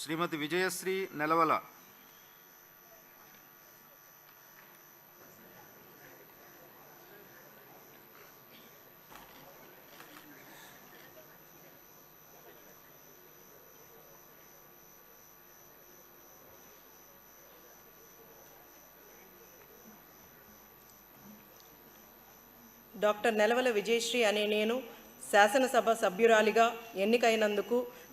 శ్రీమతి Vijayashree Nelavala. Doctor Nelavala Vijayashree అనే నేను శాసనసభ సభ్యురాలిగా ఎన్నికైనందుకు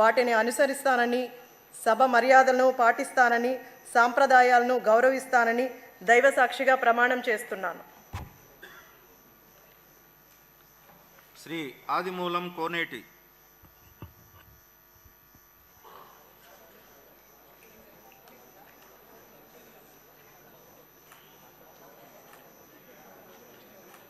వాటిని అనుసరిస్తానని సభ మర్యాదలను పాటిస్తానని సాంప్రదాయాలను గౌరవిస్తానని దైవసాక్షిగా ప్రమాణం చేస్తున్నాను. శ్రీ ఆదిమూలం కోనేటి